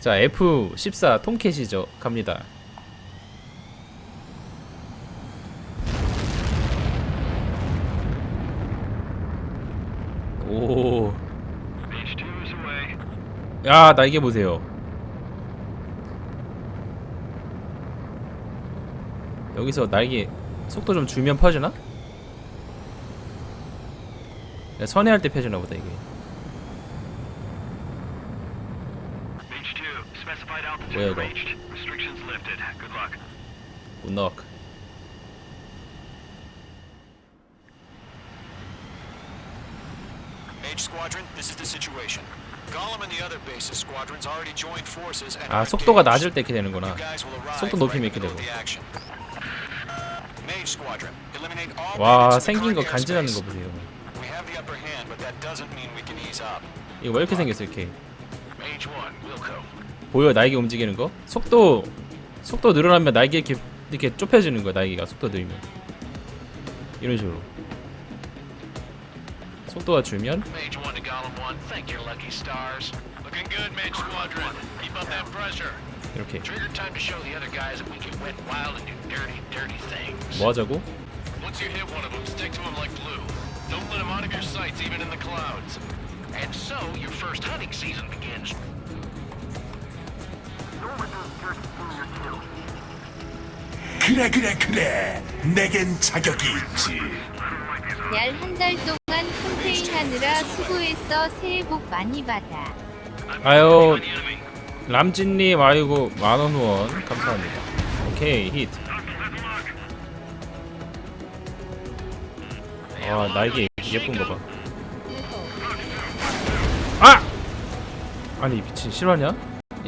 자 F14 통캣이죠 갑니다 오. 야 날개 보세요 여기서 날개 속도 좀 줄면 펴지나? 야, 선회할 때 펴지나 보다 이게 already joined forces and 아 속도가. 낮을 때 이렇게 되는구나 You guys will arrive 속도 높이면 in the 이렇게 되고 the action. Mage Squadron, eliminate all 와 생긴 거 간지나는. 거 보세요 We have the upper hand, but that doesn't mean we can ease up. 이거 왜 이렇게 생겼어 이렇게 Mage 1, Wilco. 보여 날개 움직이는 거? 속도 속도 늘어나면 날개 이렇게 이렇게 좁혀지는 거야 날개가 속도 늘면 이런 식으로 속도가 줄면 Mage 1 to Gollum 1, thank your lucky stars. Looking good, Mage Squadron. Keep up that pressure. 이렇게. 뭐 하자고? Once you hit one of them, stick to him like glue. Don't let him out of your sights, even in the clouds. And so, your first hunting season begins. 그래 그래 그래 내겐 자격이 있지 얄 한 달 동안 캠페인 하느라 수고했어. 새해 복 많이 받아. 아유 람진님 아이고 만원 후원 감사합니다 오케이 히트 아 날개 예쁜 거봐 아! 아니 미친 실화냐?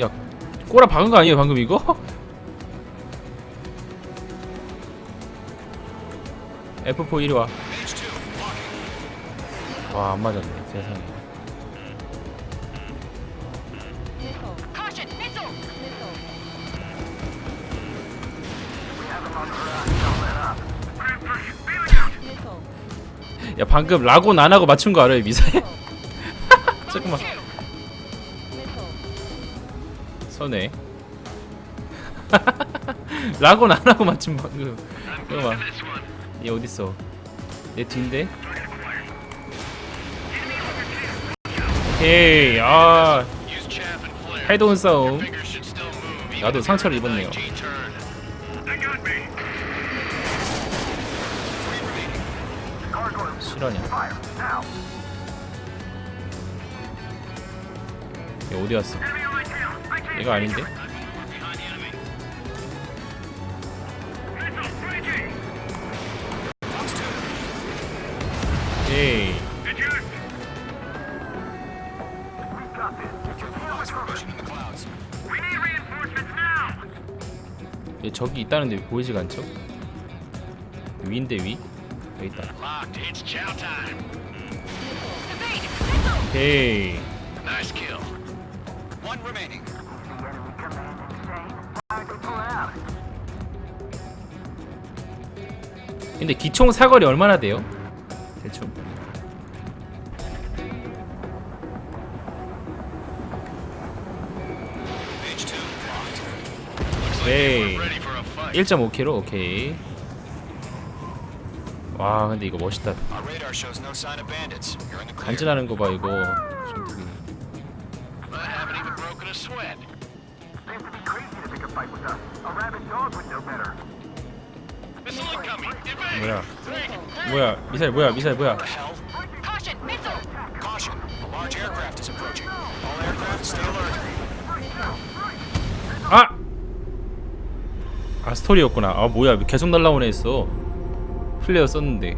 야 꼬라 박은 거 아니에요 방금 이거? F4 이리 와 Mage 2, locking. 와, 안 맞았네, 세상에. 야, 방금 라곤 안 하고 맞춘 거 알아요, 미사일? 잠깐만. 선해. 라곤 안 하고 맞춘 방금. 잠깐만. 얘 어딨어? 내 뒤인데? 오케이, 아. 헤드온 싸움. 나도 상처를 입었네요. 실화냐? 얘 어디 갔어? 얘가 아닌데? 얘 저기 있다는데 보이지가 않죠? 위인데 위? 여기 있다. 오케이. 근데 기총 사거리 얼마나 돼요? 대충 Mage 2, locked. 에이 1.5km 오케이 와 근데 이거 멋있다. 간지나는 거 봐 이거. 뭐야. 뭐야 미사일 뭐야 미사일 뭐야 What the hell? Caution! A large aircraft is approaching. All aircraft stay alert. 아! 아 스토리였구나. 아 뭐야. 계속 날라오네 했어. 플레이어 썼는데.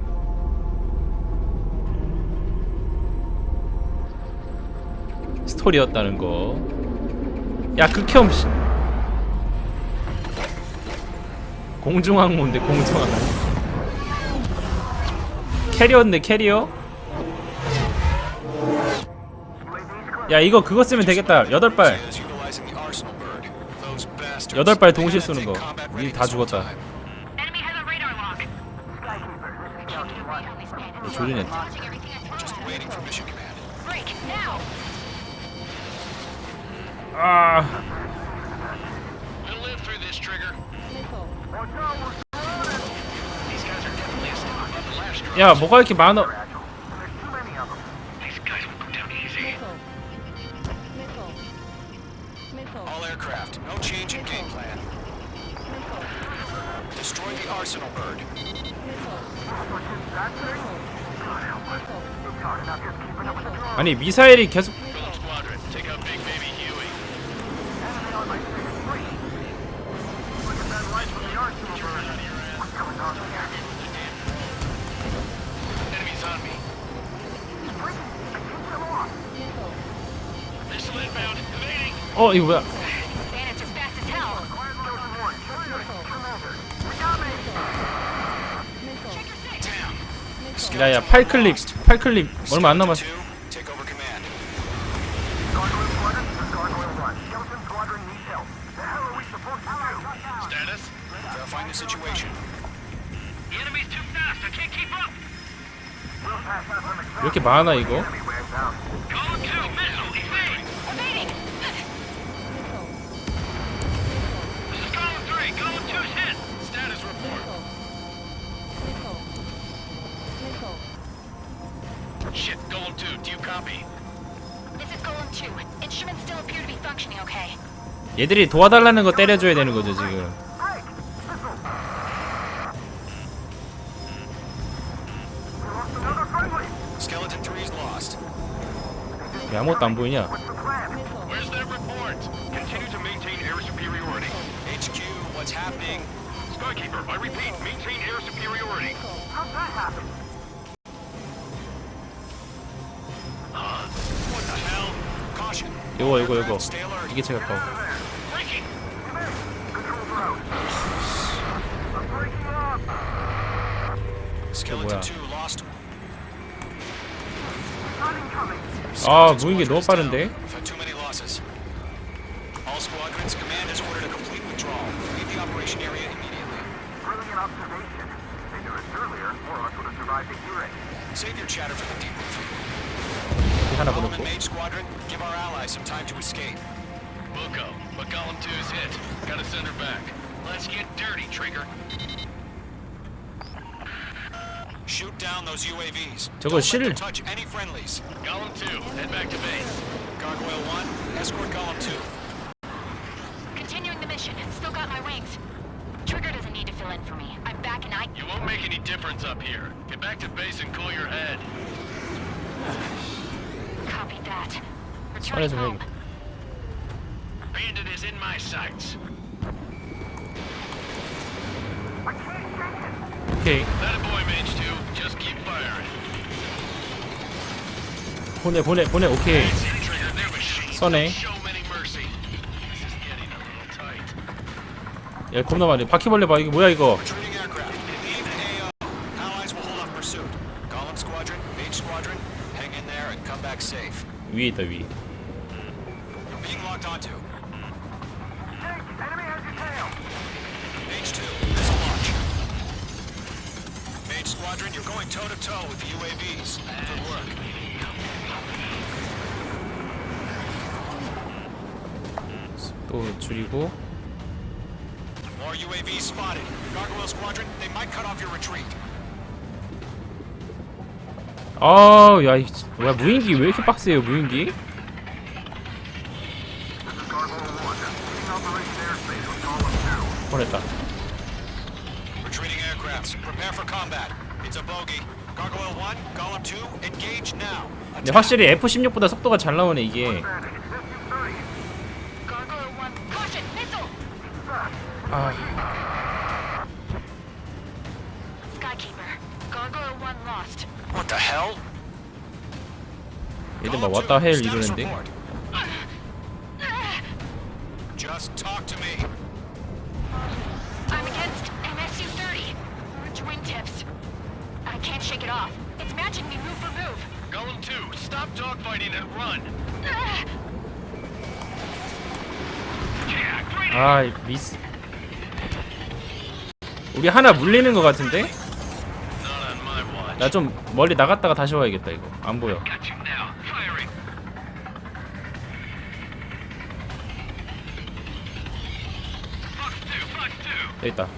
스토리였다는 거 야 극혐 씨. 공중항모인데 공중항모. 캐리어인데 캐리어? 야 이거 그거 쓰면 되겠다. 여덟 발 여덟 발 동시에 쏘는 거. ready 다 죽었다. now. 아. 야 뭐가 이렇게 많아 arsenal bird. 아니 미사일이 계속 Golem Squadron, take out Big Baby Huey. Enemies on me. Missile inbound, evading. 어 이거 뭐야 야야 8클릭 8클릭 얼마 안 남았어 이렇게 많아 이거 Shit, Golem 2, do you copy? This is Golem 2. Instruments still appear to be functioning okay. 얘들이 도와달라는 거 때려줘야 되는 거죠 지금 Skeleton 3 is lost. 왜 아무것도 안 보이냐 Where's that report? Continue to maintain air superiority. HQ, what's happening? Skykeeper, I repeat, maintain air superiority. Uh, 요거 요거 요거. 이게 제가 거 뭐야. 2 lost. 아 무인기 너무 빠른데. 하나 Golem 보냈고 and Mage Squadron, give our allies some time to escape. We'll go, but column 2's hit. Gotta send her back. Let's get dirty, Trigger. Shoot down those UAVs. 저거 Don't let 실- them touch any friendlies. Column 2, head back to base. Gargoyle 1, escort column 2. Continuing the mission. Still got my wings. Trigger doesn't need to fill in for me. I'm back and I... You won't make any difference up here. Get back to base and cool your head. Returning 좀. 해야겠다 Bandit is in my sights. 오케이 That a boy, Mage 2. Just keep firing. 보내 보내 보내 오케이 써네. don't show many mercy. This is getting a little tight. 야 겁나 많네 바퀴벌레 봐 이거 뭐야 이거 missile launch. Mage Squadron, you're going toe to toe with the UAVs. Good work. 또 줄이고 More UAVs spotted. Gargoyle Squadron, they might cut off your retreat. 아야 이- 뭐야 무인기 왜 이렇게 빡세요 무인기 보냈다 Retreating aircrafts, prepare for combat. It's a bogey. Gargoyle 1, Golem 2, engage now. 근데 확실히 F16보다 속도가 잘 나오네 이게 Gargoyle 1. Caution! Missile! 아 얘들 막 왔다 헬 이러는데 Just talk to me. I'm against MSU-30. Orange wingtips. I can't shake it off. It's matching me move for move. Golem 2, stop dogfighting and run. Yeah, great. 아 미스 우리 하나 물리는 것 같은데 나 좀 멀리 나갔다가 다시 와야겠다 이거. 안 보여. 여기 있다.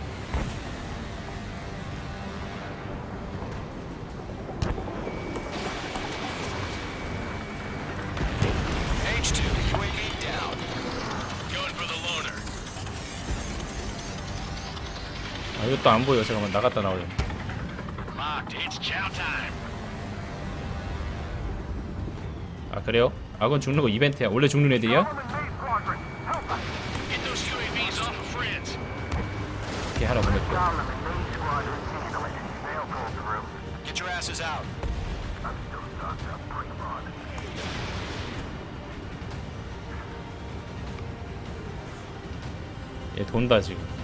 아 이것도 안 보여. 잠깐만 나갔다 나오려 It's chow time. 아 그래요? 아건 죽는 거 이벤트야. 원래 죽는 애들이야? Get those UAVs off of friends. 이렇게 하나 보냈고. Get your asses out. 얘 돈다 지금.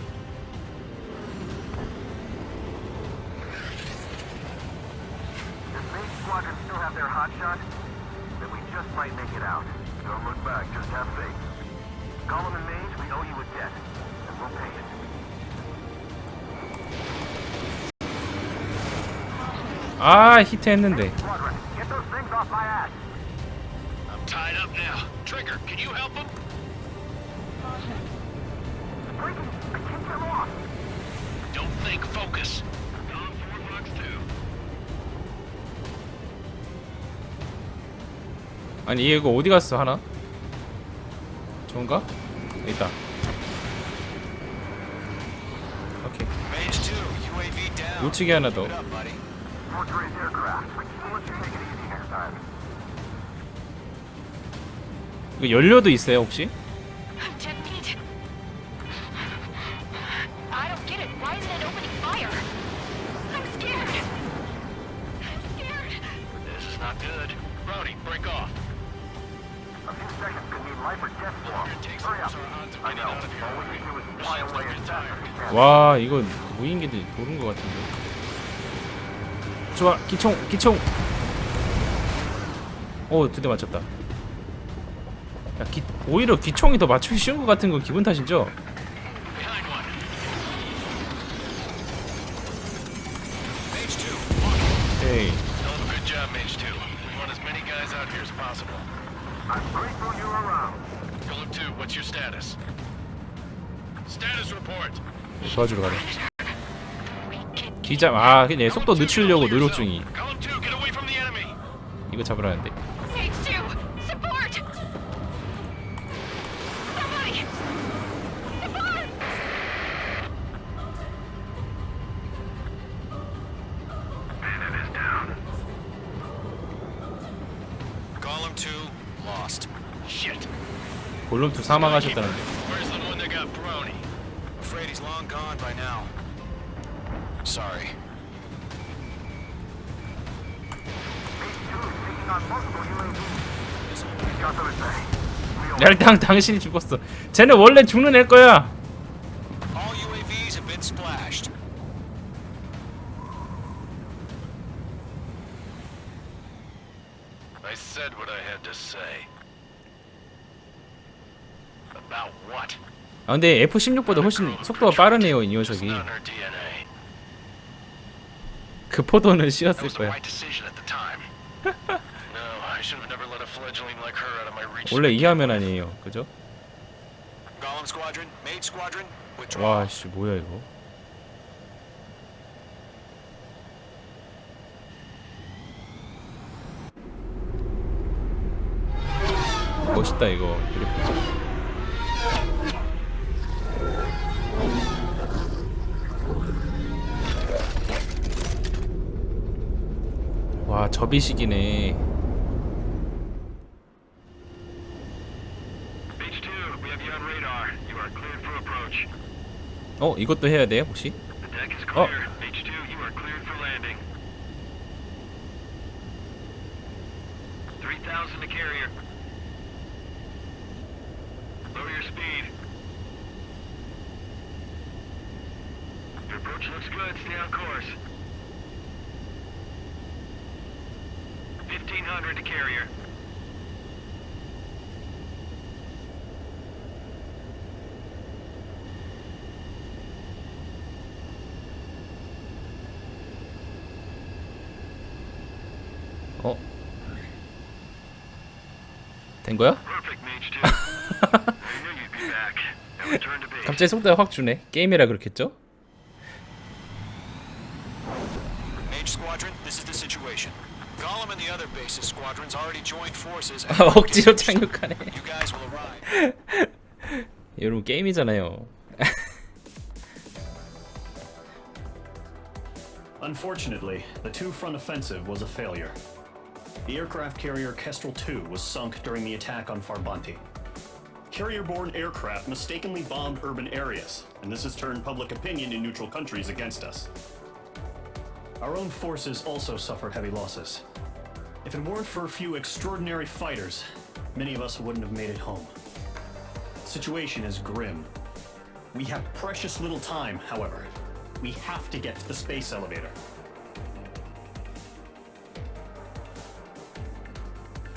Bucks too. 아니 얘 이거 어디 갔어 하나? 여기 있다. 오케이. Mage 2, UAV down. 우측에 하나 더. Keep it up, buddy. Fortress aircraft. We'll let you take it easy next time. 이거 연료도 있어요 혹시? I'm 10 feet. I don't get it. Why isn't it opening fire? I'm scared. I'm scared. This is not good. Rowdy, break off. A few seconds could mean life or death for 'em. Takes Hurry up. us our odds of I getting know. out of here. All we can do is fly Machines away like as you're fast as tired. we can. 와 이거 무인기들 도는 것 같은데. 좋아 기총 기총. 오두 대 맞췄다. 야, 기, 오히려 기총이 더 맞추기 쉬운 것 같은 건 기분 탓이죠? Behind one. Mage 2, 에이 Hell of a good job, Mage 2. We want as many guys out here as possible. I'm grateful you're around. Golem 2, what's your status? Status report. 도와주러 가자. 기자 아 그냥 속도 Golem 2, 늦추려고 노력. 중이. Golem 2, get away from the enemy. 이거 잡으라는데. Stage two! Support! Somebody! Support! Bandit is down. Golem 2, lost. Shit. 볼륨2 사망하셨다는데. Owe 얄당 당신이 죽었어. 쟤는 원래 죽는 애 거야. All UAVs have been splashed. I said what I had to say. About what? 아 근데 F16보다 훨씬 속도가 빠르네요 이 녀석이. not in her DNA. 그 포도는 씌었을 거야. 원래 이하면 아니에요, 그죠? 와, 씨 뭐야 이거? 멋있다 이거. 그래픽. 와 접이식이네. Mage 2, we have you on radar. You are cleared for approach. 어 이것도 해야 돼요 혹시? The deck is Oh. clear. Mage 2, you are cleared for landing. 3,000 to carrier. Lower your speed. Your approach looks good. Stay on course. 1,500 to carrier. 어? 된 거야? Perfect, Mage 2. I knew you'd be back. Now return to base. 갑자기 속도가 확 주네. 게임이라 그렇겠죠? Gollum and the other bases squadrons already joined forces. and 억지로 착륙하네. You guys will arrive. 여러분 게임이잖아요. Unfortunately, the two-front offensive was a failure. The aircraft carrier Kestrel II was sunk during the attack on Farbanti. Carrier-borne aircraft mistakenly bombed urban areas, and this has turned public opinion in neutral countries against us. Our own forces also suffered heavy losses. if it weren't for a few extraordinary fighters, many of us wouldn't have made it home. The situation is grim. We have precious little time, however. We have to get to the space elevator.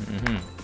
음.